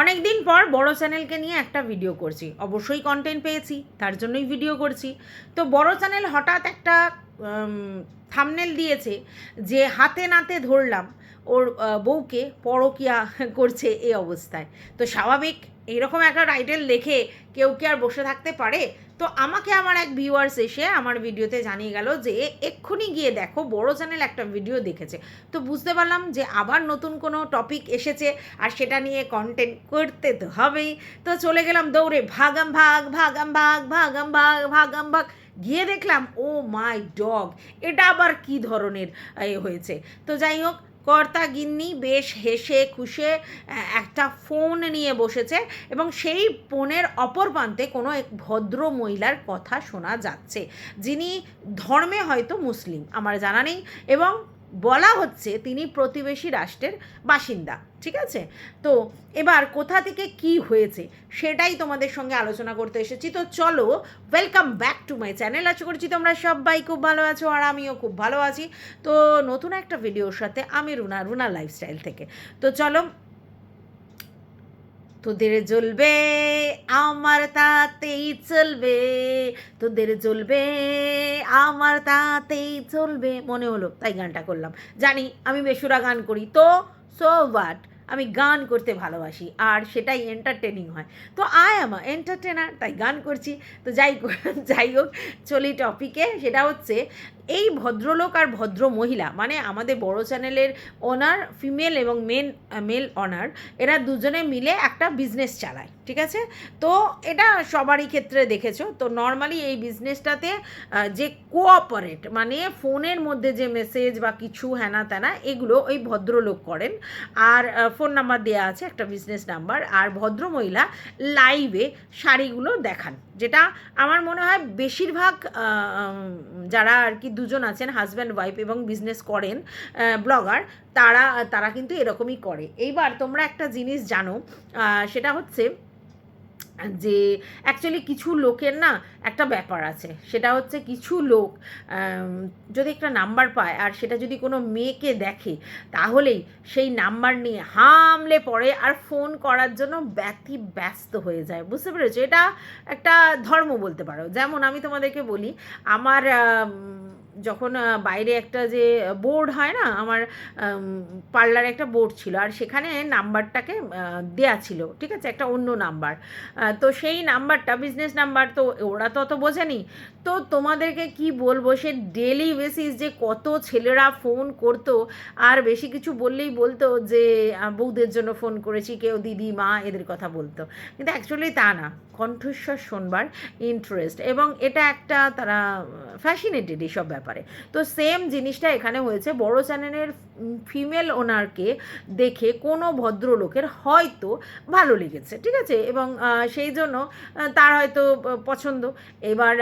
অনেক দিন পর বড় চ্যানেলকে নিয়ে একটা ভিডিও করছি। অবশ্যই কন্টেন্ট পেয়েছি, তার জন্যই ভিডিও করছি। তো বড় চ্যানেল হঠাৎ একটা থামনেল দিয়েছে যে হাতে নাতে ধরলাম ওর বউকে পরকিয়া করছে এই অবস্থায়। তো স্বাভাবিক এইরকম একটা টাইটেল দেখে কেউ কি আর বসে থাকতে পারে? তো আমাকে আমার এক ভিউয়ার্স এসে আমার ভিডিওতে জানিয়ে গেল যে, এক্ষুনি গিয়ে দেখো, বড় চ্যানেল একটা ভিডিও দেখেছে। তো বুঝতে পারলাম যে, আবার নতুন কোনো টপিক এসেছে আর সেটা নিয়ে কন্টেন্ট করতে তো হবেই। তো চলে গেলাম দৌড়ে, ভাগাম ভাগ ভাগাম ভাগ ভাগাম ভাগ ভাগাম ভাগ। গিয়ে দেখলাম ও মাই ডগ এটা আবার কি ধরনের হয়েছে। তো যাই হোক কর্তা গিন্নি বেশ হেসে খুশে একটা ফোন নিয়ে বসেছে এবং সেই ফোনের অপর প্রান্তে কোনো এক ভদ্র মহিলার কথা শোনা যাচ্ছে। যিনি ধর্মে হয়তো মুসলিম, আমার জানা নেই এবং বলা হচ্ছে তিনি প্রতিবেশী রাষ্ট্রের বাসিন্দা, ঠিক আছে? তো এবার কোথা থেকে কি হয়েছে সেটাই তোমাদের সঙ্গে আলোচনা করতে এসেছি। তো চলো welcome back to my channel আশা করছি তোমরা সবাই খুব ভালো আছো আর আমিও খুব ভালো আছি। তো নতুন একটা ভিডিওর সাথে আমি রুনা রুনা লাইফস্টাইল থেকে। তো চলো তোদের জ্বলবে, আমার তাতেই চলবে। তোদের জ্বলবে, আমার তাতেই চলবে, মনে হলো, তাই গানটা করলাম। জানি আমি বেসুরা গান করি, তো সো বাট আমি গান করতে ভালোবাসি, আর সেটাই এন্টারটেনিং হয়। তো আয় আমার এন্টারটেনার তাই গান করছি। তো যাই যাই হোক, চলি টপিকে সেটা হচ্ছে এই ভদ্রলোক আর ভদ্র মহিলা মানে আমাদের বড় চ্যানেলের ওনার ফিমেল এবং মেন মেল অনার এরা দুজনে মিলে একটা বিজনেস চালায়, ঠিক আছে? তো এটা সবারই ক্ষেত্রে দেখেছ। তো নর্মালি এই বিজনেসটাতে যে কোঅপারেট মানে ফোনের মধ্যে যে মেসেজ বা কিছু হ্যানা ত্যানা এগুলো ওই ভদ্রলোক করেন। আর ফোন নাম্বার দেওয়া আছে, একটা বিজনেস নাম্বার আর ভদ্রমহিলা লাইভে শাড়িগুলো দেখান। যেটা আমার মনে হয় বেশিরভাগ যারা আর কি দুজন আছেন হাজব্যান্ড ওয়াইফ এবং বিজনেস করেন ব্লগার তারা তারা কিন্তু এরকমই করে। এইবার তোমরা একটা জিনিস জানো সেটা হচ্ছে যে অ্যাকচুয়ালি কিছু লোকের না একটা ব্যাপার আছে। সেটা হচ্ছে কিছু লোক যদি একটা নাম্বার পায় আর সেটা যদি কোনো মেয়েকে দেখে তাহলেই সেই নাম্বার নিয়ে হামলে পড়ে আর ফোন করার জন্য ব্যতি ব্যস্ত হয়ে যায়। বুঝতে পেরেছ? এটা একটা ধর্ম বলতে পারো। যেমন আমি তোমাদেরকে বলি আমার আম, যখন বাইরে একটা যে বোর্ড হয় না, আমার পার্লারে একটা বোর্ড ছিল, আর সেখানে নাম্বারটাকে দেয়া ছিল, ঠিক আছে? একটা অন্য নাম্বার। তো সেই নাম্বারটা বিজনেস নাম্বার, তো ওরা তো অত বোঝেনি। তো তোমাদেরকে কি বলব, সে ডেলি বেসিস যে কত ছেলেরা ফোন করতো, আর বেশি কিছু বললেই বলতো যে বউদের জন্য ফোন করেছি, কেউ দিদি, মা, এদের কথা বলতো। কিন্তু অ্যাকচুয়ালি তা না। কণ্ঠস্বর শোনবার ইন্টারেস্ট এবং এটা একটা তারা ফ্যাসিনেটেড এইসব ব্যাপারে। তো সেম জিনিসটা এখানে হয়েছে। বড় চ্যানেলের ফিমেল ওনারকে দেখে কোনো ভদ্রলোকের হয়তো ভালো লেগেছে, ঠিক আছে? এবং সেই জন্য তার হয়তো পছন্দ। এবার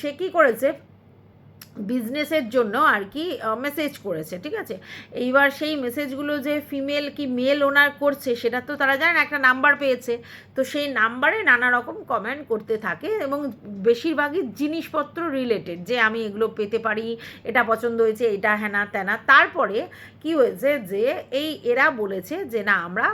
সে কী করেছে? বিজনেসের জন্য আর কি মেসেজ করেছে, ঠিক আছে? এইবার সেই মেসেজগুলো যে ফিমেল কি মেল ওনার করছে, সেটা তো তারা জানে না, একটা নাম্বার পেয়েছে। তো সেই নাম্বারে নানা রকম কমেন্ট করতে থাকে এবং বেশিরভাগই জিনিসপত্র রিলেটেড যে আমি এগুলো পেতে পারি, এটা পছন্দ হয়েছে, এটা হ্যানা ত্যানা তারপরে কি হয়েছে যে, এই এরা বলেছে যে, না, আমরা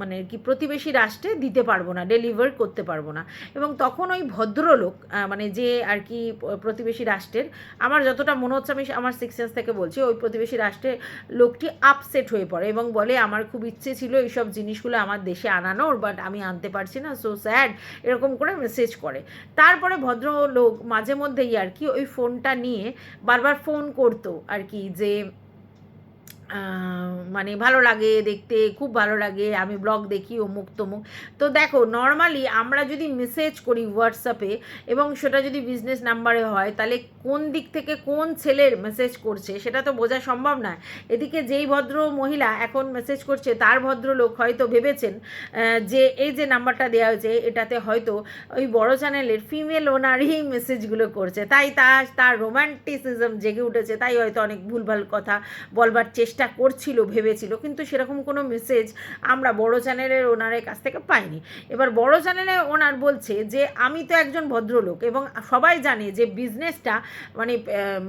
মানে কি প্রতিবেশী রাষ্ট্রে দিতে পারব না ডেলিভার করতে পারব না। এবং তখন ওই ভদ্রলোক মানে যে আর কি প্রতিবেশী রাষ্ট্রের আমার যতটা মনে হচ্ছে আমি আমার সিক্স থেকে বলছি, ওই প্রতিবেশী রাষ্ট্রের লোকটি আপসেট হয়ে পড়ে এবং বলে, আমার খুব ইচ্ছে ছিল এইসব জিনিসগুলো আমার দেশে আনানোর বাট আমি আনতে পারছি না সো স্যাড এরকম করে মেসেজ করে। তারপরে ভদ্রলোক মাঝে মধ্যেই আর কি ওই ফোনটা নিয়ে বারবার ফোন করতো আর কি যে মানে ভালো লাগে দেখতে, খুব ভালো লাগে। আমি ব্লগ দেখি অমুক তমুক। তো দেখো নর্মালি আমরা যদি মেসেজ করি হোয়াটসঅ্যাপে এবং সেটা যদি বিজনেস নাম্বারে হয়, তাহলে কোন দিক থেকে কোন ছেলের মেসেজ করছে সেটা তো বোঝা সম্ভব না। এদিকে যেই ভদ্র মহিলা এখন মেসেজ করছে, তার ভদ্রলোক হয়তো ভেবেছেন যে এই যে নাম্বারটা দেওয়া হয়েছে, এটাতে হয়তো ওই বড় চ্যানেলের ফিমেল ওনারই মেসেজগুলো করছে। তাই তার তার রোম্যান্টিসিজম জেগে উঠেছে। তাই হয়তো অনেক ভুলভাল কথা বলবার চেষ্টা চেষ্টা করছিল, ভেবেছিল, কিন্তু সেরকম কোনো মেসেজ আমরা বড় চ্যানেলের ওনারের কাছ থেকে পাইনি। এবার বড় চ্যানেলের ওনার বলছে যে, আমি তো একজন ভদ্রলোক এবং সবাই জানে যে বিজনেসটা মানে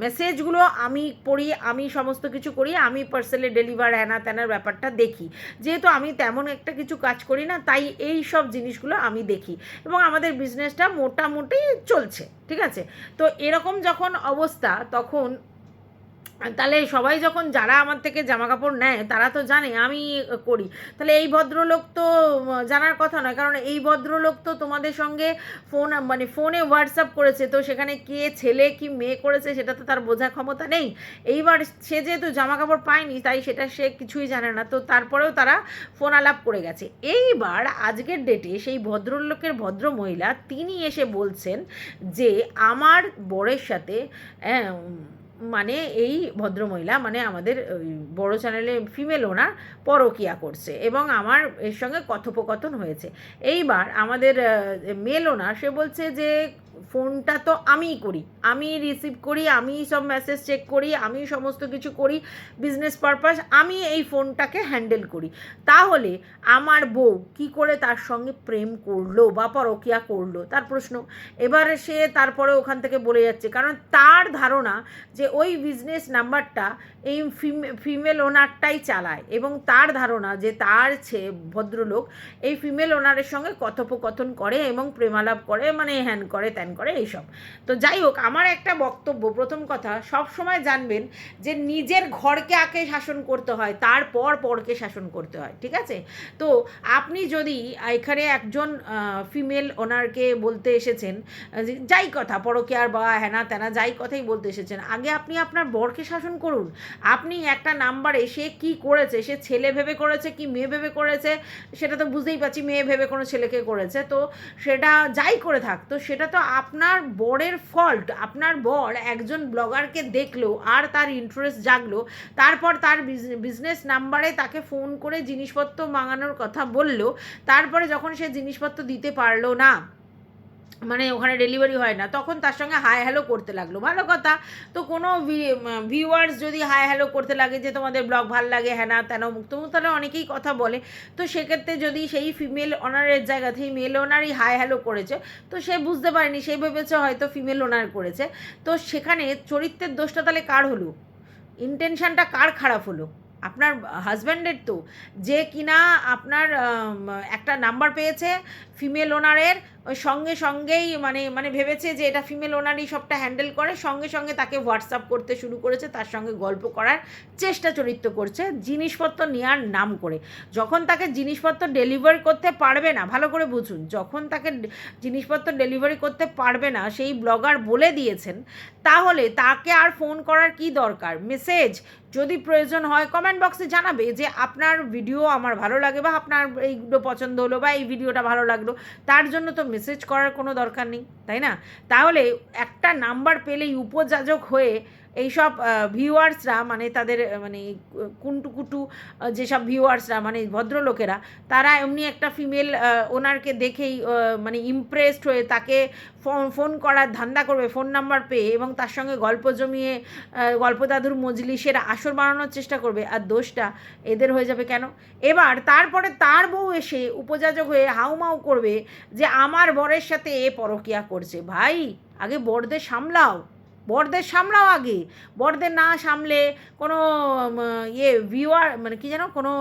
মেসেজগুলো আমি পড়ি, আমি সমস্ত কিছু করি, আমি পার্সেলে ডেলিভার হ্যানা ত্যানার ব্যাপারটা দেখি। যেহেতু আমি তেমন একটা কিছু কাজ করি না, তাই এই সব জিনিসগুলো আমি দেখি এবং আমাদের বিজনেসটা মোটামুটি চলছে, ঠিক আছে? তো এরকম যখন অবস্থা, তখন তাহলে সবাই যখন যারা আমার থেকে জামা কাপড় নেয়, তারা তো জানে আমি করি। তাহলে এই ভদ্রলোক তো জানার কথা নয়, কারণ এই ভদ্রলোক তো তোমাদের সঙ্গে ফোন মানে ফোনে হোয়াটসঅ্যাপ করেছে, তো সেখানে কে ছেলে কি মেয়ে করেছে সেটা তো তার বোঝার ক্ষমতা নেই। এইবার সে যেহেতু জামা কাপড় পায়নি, তাই সেটা সে কিছুই জানে না, তো তারপরেও তারা ফোন আলাপ করে গেছে। এইবার আজকের ডেটে সেই ভদ্রলোকের ভদ্র মহিলা, তিনি এসে বলছেন যে, আমার বরের সাথে মানে এই ভদ্রমহিলা মানে আমাদের বড় চ্যানেলে ফিমেল ওনার পরকিয়া করছে এবং আমার এর সঙ্গে কথোপকথন হয়েছে। এইবার আমাদের মেল ওনার সে বলছে যে ফোনটা তো আমিই করি আমি রিসিভ করি আমি সব মেসেজ চেক করি আমি সমস্ত কিছু করি বিজনেস পারপাস আমি এই ফোনটাকে হ্যান্ডেল করি। তাহলে আমার বউ কি করে তার সঙ্গে প্রেম করল বা পরকিয়া করল? তার প্রশ্ন। এবারে সে তারপরে ওখান থেকে বলে যাচ্ছে, কারণ তার ধারণা যে ওই বিজনেস নাম্বারটা এই ফিমেল ওনারটাই চালায় এবং তার ধারণা যে তার ছে, ভদ্রলোক এই ফিমেল ওনারের সঙ্গে কথোপকথন করে এবং প্রেমালাপ করে মানে হ্যান করে ত্যান করে এইসব। তো যাই হোক আমার একটা বক্তব্য, প্রথম কথা, সব সময় জানবেন যে নিজের ঘরকে আগে শাসন করতে হয়, তারপর পরকে শাসন করতে হয়, ঠিক আছে? তো আপনি যদি এখানে একজন ফিমেল ওনারকে বলতে এসেছেন যাই কথা, পরকিয়ার বা হ্যানা ত্যানা যাই কথাই বলতে এসেছেন, আগে আপনি আপনার বরকে শাসন করুন। আপনি একটা নাম্বারে সে কি করেছে, সে ছেলে ভেবে করেছে কি মেয়ে ভেবে করেছে, সেটা তো বুঝতেই পারছি, মেয়ে ভেবে কোনো ছেলেকে করেছে, তো সেটা যাই করে থাক, তো সেটা তো আপনার বরের ফল্ট আপনার বর একজন ব্লগারকে দেখল আর তার ইন্টারেস্ট জাগলো, তারপর তার বিজনেস নাম্বারে তাকে ফোন করে জিনিসপত্র মাঙানোর কথা বলল, তারপরে যখন সে জিনিসপত্র দিতে পারল না মানে ওখানে ডেলিভারি হয় না, তখন তার সঙ্গে হাই হ্যালো করতে লাগল। ভালো কথা। তো কোনো ভিউয়ার্স যদি হাই হ্যালো করতে লাগে যে তোমাদের ব্লগ ভালো লাগে হ্যাঁ না, তেন মুক্ত তাহলে অনেকেই কথা বলে। তো সেক্ষেত্রে যদি সেই ফিমেল ওনারের জায়গা থেকে মেল ওনারই হাই হ্যালো করেছে, তো সে বুঝতে পারেনি সেই ভেবেছে হয়তো ফিমেল ওনার করেছে। তো সেখানে চরিত্রের দোষটা তাহলে কার হলো? ইন্টেনশনটা কার খারাপ হলো? আপনার হাজব্যান্ডের তো। যে কিনা আপনার একটা নাম্বার পেয়েছে ফিমেল ওনারের সঙ্গে সঙ্গেই মানে মানে ভেবেছে যে এটা ফিমেল ওনারই সবটা হ্যান্ডেল করে, সঙ্গে সঙ্গে তাকে হোয়াটসঅ্যাপ করতে শুরু করেছে, তার সঙ্গে গল্প করার চেষ্টা চরিত্র করছে, জিনিসপত্র নেওয়ার নাম করে। যখন তাকে জিনিসপত্র ডেলিভারি করতে পারবে না, ভালো করে বুঝুন, যখন তাকে জিনিসপত্র ডেলিভারি করতে পারবে না, সেই ব্লগার বলে দিয়েছেন, তাহলে তাকে আর ফোন করার কি দরকার? মেসেজ যদি প্রয়োজন হয় কমেন্ট বক্সে জানাবে যে আপনার ভিডিও আমার ভালো লাগে বা আপনার এইগুলো পছন্দ হলো বা এই ভিডিওটা ভালো লাগল, তার জন্য তো মেসেজ করার কোনো দরকার নেই, তাই না? তাহলে একটা নাম্বার পেলেই উপযাজক হয়ে এইসব ভিউয়ার্সরা মানে তাদের মানে কুন্টুকুটু যেসব ভিউয়ার্সরা মানে ভদ্রলোকেরা, তারা এমনি একটা ফিমেল ওনারকে দেখেই মানে ইমপ্রেসড হয়ে তাকে ফোন ফোন করার ধান্দা করবে ফোন নাম্বার পেয়ে এবং তার সঙ্গে গল্প জমিয়ে গল্প দাদুর মজলিসের আসর বানানোর চেষ্টা করবে। আর দোষটা এদের হয়ে যাবে কেন? এবার তারপরে তার বউ এসে উপযাজক হয়ে হাউমাউ করবে যে আমার বরের সাথে এ পরকিয়া করছে। ভাই, আগে বরদের সামলাও। বরদের সামলাও আগে। বরদের না সামলে কোনো ইয়ে ভিউয়ার মানে কি যেন, কোনো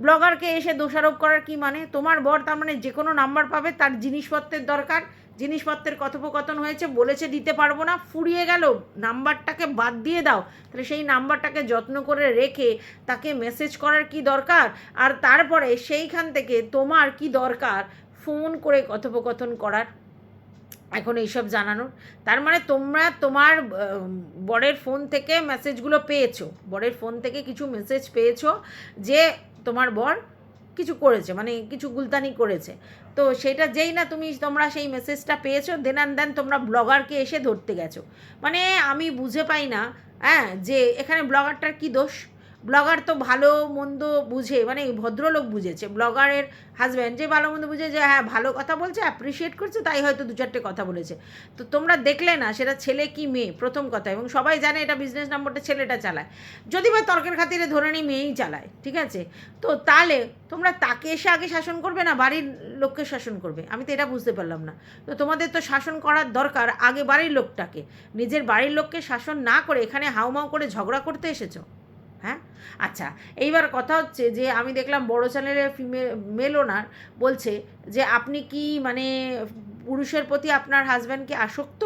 ব্লগারকে এসে দোষারোপ করার কি মানে? তোমার বর তার মানে যে কোনো নাম্বার পাবে, তার জিনিসপত্রের দরকার। জিনিসপত্রের কথোপকথন হয়েছে, বলেছে দিতে পারব না, ফুরিয়ে গেল। নাম্বারটাকে বাদ দিয়ে দাও। তাহলে সেই নাম্বারটাকে যত্ন করে রেখে তাকে মেসেজ করার কি দরকার? আর তারপরে সেইখান থেকে তোমার কি দরকার? ফোন করে কথোপকথন করার এখন এইসব জানানোর। তার মানে তোমরা তোমার বরের ফোন থেকে মেসেজগুলো পেয়েছ। বরের ফোন থেকে কিছু মেসেজ পেয়েছ যে তোমার বর কিছু করেছে মানে কিছু গুলতানি করেছে। তো সেটা যেই না তুমি তোমরা সেই মেসেজটা পেয়েছ দেন অ্যান্ড দেন তোমরা ব্লগারকে এসে ধরতে গেছো। মানে আমি বুঝে পাই না হ্যাঁ যে এখানে ব্লগারটার কি দোষ? ব্লগার তো ভালো, মন্দ বুঝে মানে ভদ্রলোক বুঝেছে। ব্লগারের হাজব্যান্ড যে ভালো, মন্দ বুঝে, যে হ্যাঁ ভালো কথা বলছে অ্যাপ্রিসিয়েট করছে, তাই হয়তো দু চারটে কথা বলেছে। তো তোমরা দেখলে না, সেটা ছেলে কি মেয়ে, প্রথম কথা। এবং সবাই জানে এটা বিজনেস নম্বরটা ছেলেটা চালায়। যদি বা তর্কের খাতিরে ধরে নিই মেয়েই চালায়, ঠিক আছে? তো তাহলে তোমরা তাকে এসে আগে শাসন করবে না, বাড়ির লোককে শাসন করবে? আমি তো এটা বুঝতে পারলাম না। তো তোমাদের তো শাসন করার দরকার আগে বাড়ির লোকটাকে। নিজের বাড়ির লোককে শাসন না করে এখানে হাউমাউ করে ঝগড়া করতে এসেছ? হ্যাঁ? আচ্ছা এইবার কথা হচ্ছে যে আমি দেখলাম বড় চ্যানেলের ফিমেল মেল ওনার বলছে যে আপনি কি মানে পুরুষের প্রতি আপনার হাজব্যান্ডকে আসক্ত?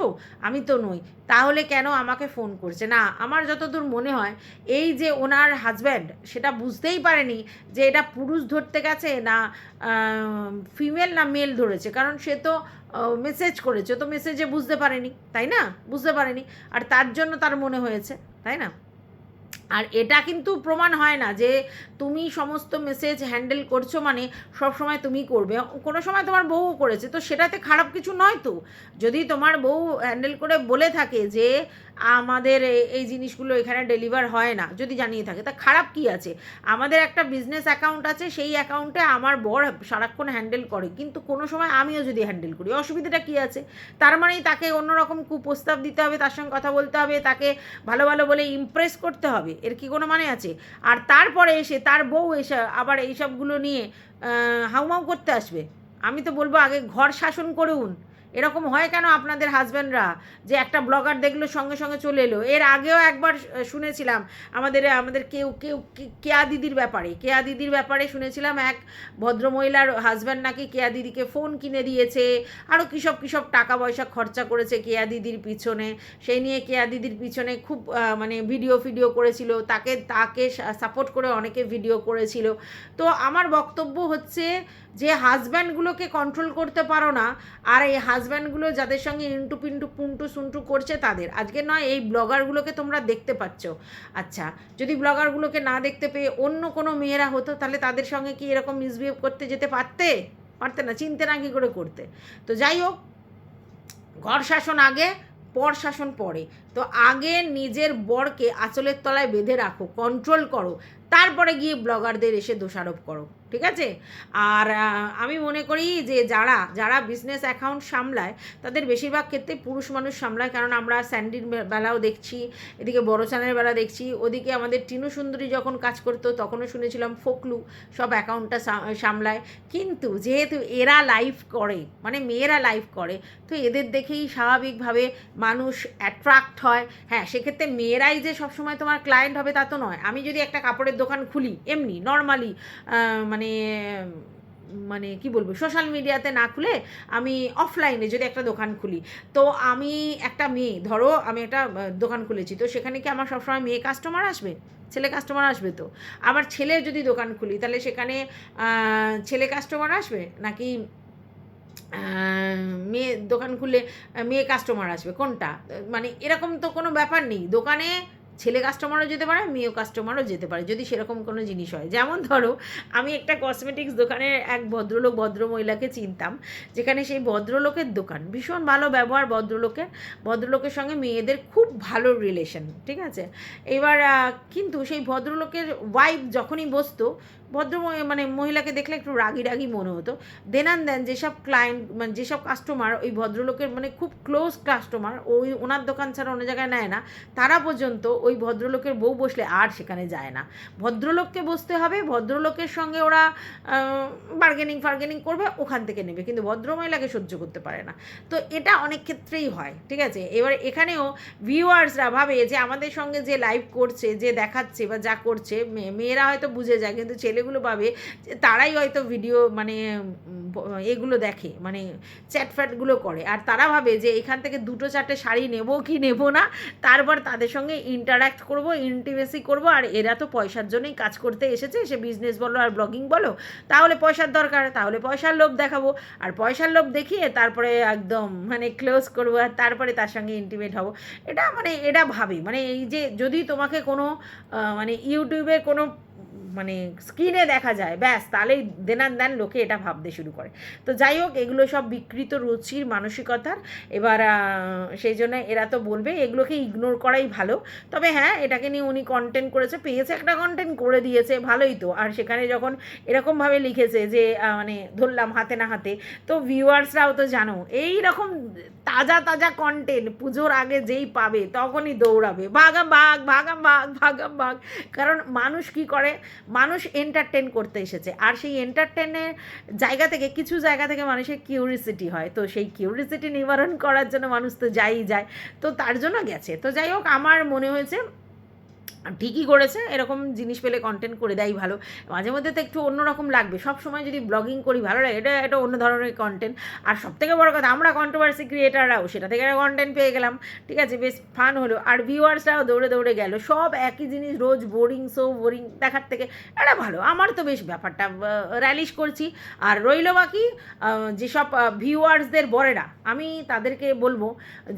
আমি তো নই। তাহলে কেন আমাকে ফোন করছে? না, আমার যতদূর মনে হয় এই যে ওনার হাজব্যান্ড সেটা বুঝতেই পারেনি যে এটা পুরুষ ধরতে গেছে না ফিমেল না মেল ধরেছে। কারণ সে তো মেসেজ করেছে। তো মেসেজে বুঝতে পারেনি, তাই না? বুঝতে পারেনি। আর তার জন্য তার মনে হয়েছে, তাই না? আর এটা কিন্তু প্রমাণ হয় না যে তুমি সমস্ত মেসেজ হ্যান্ডেল করছ মানে সব সময় তুমি করবে। কোনো সময় তোমার বউ করেছে, তো সেটাতে খারাপ কিছু নয় তো। যদি তোমার বউ হ্যান্ডেল করে বলে থাকে যে আমাদের এই জিনিসগুলো এখানে ডেলিভার হয় না, যদি জানিয়ে থাকে। তা খারাপ কি আছে? আমাদের একটা বিজনেস অ্যাকাউন্ট আছে, সেই অ্যাকাউন্টে আমার বর সারাক্ষণ হ্যান্ডেল করে। কিন্তু কোনো সময় আমিও যদি হ্যান্ডেল করি, অসুবিধাটা কি আছে? তার মানেই তাকে অন্যরকম কুপ্রস্তাব দিতে হবে, তার সঙ্গে কথা বলতে হবে, তাকে ভালো ভালো বলে ইমপ্রেস করতে হবে, এর কি কোনো মানে আছে? আর তারপরে এসে, তার বউ এসে আবার এইসবগুলো নিয়ে হাউমাউ করতে আসবে। আমি তো বলব আগে ঘর শাসন করুন। এরকম হয় কেন আপনাদের হাজব্যান্ডরা যে একটা ব্লগার দেখল, সঙ্গে সঙ্গে চলে এলো। এর আগেও একবার শুনেছিলাম, আমাদের আমাদের কেউ কেউ কেয়া দিদির ব্যাপারে। কেয়া দিদির ব্যাপারে শুনেছিলাম এক ভদ্রমহিলার হাজব্যান্ড নাকি কেয়া দিদিকে ফোন কিনে দিয়েছে আরও কিসব কিসব টাকা পয়সা খরচা করেছে কেয়া দিদির পিছনে। সেই নিয়ে কেয়া দিদির পিছনে খুব মানে ভিডিও ফিডিও করেছিল। তাকে তাকে সাপোর্ট করে অনেকে ভিডিও করেছিল। তো আমার বক্তব্য হচ্ছে যে হাজব্যান্ডগুলোকে কন্ট্রোল করতে পারো না, আর এই হাজব্যান্ডগুলো যাদের সঙ্গে ইন্টু পিন্টু পুন্টু সুন্টু করছে তাদের। আজকে নয়, এই ব্লগারগুলোকে তোমরা দেখতে পাচ্ছ। আচ্ছা যদি ব্লগারগুলোকে না দেখতে পেয়ে অন্য কোনো মেয়েরা হতো, তাহলে তাদের সঙ্গে কি এরকম মিসবিহেভ করতে যেতে পারতে? পারতে না, চিনতে না কি করে করতে? তো যাই হোক, ঘর শাসন আগে, পর শাসন পরে। তো আগে নিজের বরকে আঁচলের তলায় বেঁধে রাখো কন্ট্রোল করো। তারপরে গিয়ে ব্লগারদের এসে দোষারোপ করো। ঠিক আছে? আর আমি মনে করি যে যারা যারা বিজনেস অ্যাকাউন্ট সামলায়, তাদের বেশিরভাগ ক্ষেত্রে পুরুষ মানুষ সামলায়। কারণ আমরা স্যান্ডির বেলাও দেখছি, এদিকে বড় চ্যানেলের বেলা দেখছি, ওদিকে আমাদের টিনু সুন্দরী যখন কাজ করতো, তখনও শুনেছিলাম ফোকলু সব অ্যাকাউন্টটা সামলায়। কিন্তু যেহেতু এরা লাইভ করে মানে মেয়েরা লাইভ করে, তো এদের দেখেই স্বাভাবিকভাবে মানুষ অ্যাট্রাক্ট হয়। হ্যাঁ সেক্ষেত্রে মেয়েরাই যে সবসময় তোমার ক্লায়েন্ট হবে তা তো নয়। আমি যদি একটা কাপড়ের দোকান খুলি, এমনি নর্মালি মানে মানে মানে কি বলব সোশ্যাল মিডিয়াতে না খুলে আমি অফলাইনে যদি একটা দোকান খুলি। তো আমি একটা মেয়ে, ধরো আমি একটা দোকান খুলেছি, তো সেখানে কি আমার সবসময় মেয়ে কাস্টমার আসবে? ছেলে কাস্টমার আসবে তো? আবার ছেলে যদি দোকান খুলি, তাহলে সেখানে ছেলে কাস্টমার আসবে? নাকি মেয়ে দোকান খুলে মেয়ে কাস্টমার আসবে? কোনটা? মানে এরকম তো কোনো ব্যাপার নেই। দোকানে ছেলে কাস্টমারও যেতে পারে, মেয়েও কাস্টমারও যেতে পারে, যদি সেরকম কোনো জিনিস হয়। যেমন ধরো, আমি একটা কসমেটিক্স দোকানের এক ভদ্রলোক ভদ্রমহিলাকে চিনতাম, যেখানে সেই ভদ্রলোকের দোকান, ভীষণ ভালো ব্যবহার ভদ্রলোকের ভদ্রলোকের সঙ্গে মেয়েদের খুব ভালো রিলেশন ঠিক আছে? এবার কিন্তু সেই ভদ্রলোকের ওয়াইফ যখনই বসতো ভদ্র মানে মহিলাকে দেখলে একটু রাগি রাগি মনে হতো। দেন দেনান দেন যেসব ক্লায়েন্ট মানে যেসব কাস্টমার ওই ভদ্রলোকের মানে খুব ক্লোজ কাস্টমার ওই ওনার দোকান ছাড়া অন্য জায়গায় নেয় না, তারা পর্যন্ত ওই ভদ্রলোকের বউ বসলে আর সেখানে যায় না। ভদ্রলোককে বসতে হবে, ভদ্রলোকের সঙ্গে ওরা বার্গেনিং ফার্গেনিং করবে, ওখান থেকে নেবে, কিন্তু ভদ্রমহিলাকে সহ্য করতে পারে না। তো এটা অনেক ক্ষেত্রেই হয়, ঠিক আছে? এবার এখানেও ভিউয়ার্সরা ভাবে যে আমাদের সঙ্গে যে লাইভ করছে, যে দেখাচ্ছে বা যা করছে মেয়েরা হয়তো বুঝে যায়, কিন্তু ছেলেগুলো যে তারাই হয়তো ভিডিও মানে এগুলো দেখে মানে চ্যাট ফ্যাটগুলো করে। আর তারা ভাবে যে এখান থেকে দুটো চারটে শাড়ি নেব কি নেব না, তারপর তাদের সঙ্গে ইন্টারাক্ট করব ইন্টিমেসি করব। আর এরা তো পয়সার জন্যই কাজ করতে এসেছে, সে বিজনেস বলো আর ব্লগিং বলো। তাহলে পয়সার দরকার, তাহলে পয়সার লোভ দেখাবো। আর পয়সার লোভ দেখিয়ে তারপরে একদম মানে ক্লোজ করব আর তারপরে তার সঙ্গে ইন্টিমেট হব। এটা মানে এটা ভাবে। মানে এই যে যদি তোমাকে কোনো মানে ইউটিউবে কোনো মানে স্ক্রিনে দেখা যায়, ব্যাস, তাহলেই দেনান দেন লোকে এটা ভাবতে শুরু করে। তো যাই হোক, এগুলো সব বিকৃত রুচির মানসিকতার। এবার সেই জন্য এরা তো বলবে, এগুলোকে ইগনোর করাই ভালো। তবে হ্যাঁ এটাকে নিয়ে উনি কন্টেন্ট করেছে, পেয়েছে একটা কন্টেন্ট করে দিয়েছে, ভালোই তো। আর সেখানে যখন এরকমভাবে লিখেছে যে মানে ধরলাম হাতে না হাতে, তো ভিউয়ার্সরাও তো জানো এই রকম তাজা তাজা কন্টেন্ট পুজোর আগে যেই পাবে, তখনই দৌড়াবে। ভাগাম ভাগ ভাগাম ভাগ ভাগাম ভাগ। কারণ মানুষ কি করে? মানুষ এন্টারটেন করতে এসেছে। আর সেই এন্টারটেনের জায়গা থেকে, কিছু জায়গা থেকে মানুষের কিউরিসিটি হয়। তো সেই কিউরিসিটি নিবারণ করার জন্য মানুষ তো যাই যায়। তো তার জন্য গেছে। তো যাই হোক, আমার মনে হয়েছে ঠিকই করেছে, এরকম জিনিস পেলে কন্টেন্ট করে দেয় ভালো। মাঝে মধ্যে তো একটু অন্যরকম লাগবে। সব সময় যদি ব্লগিং করি, ভালো লাগে। এটা এটা অন্য ধরনের কন্টেন্ট আর সব থেকে বড় কথা, আমরা কন্ট্রোভার্সি ক্রিয়েটাররাও সেটা থেকে একটা কন্টেন্ট পেয়ে গেলাম। ঠিক আছে, বেশ ফান হলো। আর ভিউয়ার্সরাও দৌড়ে দৌড়ে গেল। সব একই জিনিস, রোজ বোরিং সো বোরিং দেখার থেকে। এটা ভালো। আমার তো বেশ ব্যাপারটা র্যালিশ করছি। আর রইল বাকি যেসব ভিউয়ার্সদের বরেরা, আমি তাদেরকে বলব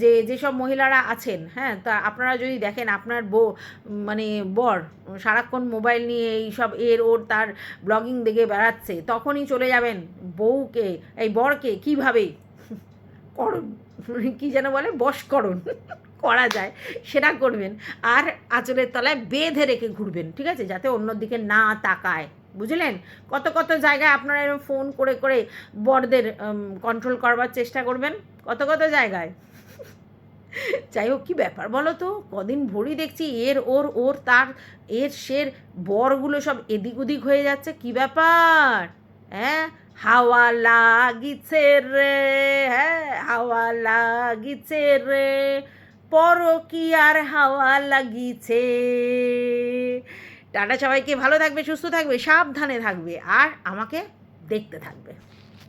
যে, যেসব মহিলারা আছেন হ্যাঁ তা আপনারা যদি দেখেন, আপনার বউ মানে বর, সারাক্ষণ মোবাইল নিয়ে এই সব এর ওর তার ব্লগিং দেখে বেড়াচ্ছে, তখনই চলে যাবেন বউকে, এই বরকে, কীভাবে? করণ কী যেন বলে বশকরণ করা যায়, সেটা করবেন, আর আঁচলের তলায় বেঁধে রেখে ঘুরবেন, ঠিক আছে? যাতে অন্যদিকে না তাকায়, বুঝলেন? কত কত জায়গায় আপনারা এরকম ফোন করে করে বরদের কন্ট্রোল করবার চেষ্টা করবেন, কত কত জায়গায়? যাই হোক কী ব্যাপার বলো তো কদিন ভরি দেখছি এর, ওর ওর, তার, এর, সের, বরগুলো সব এদিক ওদিক হয়ে যাচ্ছে, কী ব্যাপার? হ্যাঁ? হাওয়া লাগিছে রে হ্যাঁ? হাওয়া লাগিছে রে পর কি আর হাওয়া লাগিছে। টাটা সবাইকে, ভালো থাকবে, সুস্থ থাকবে, সাবধানে থাকবে, আর আমাকে দেখতে থাকবে।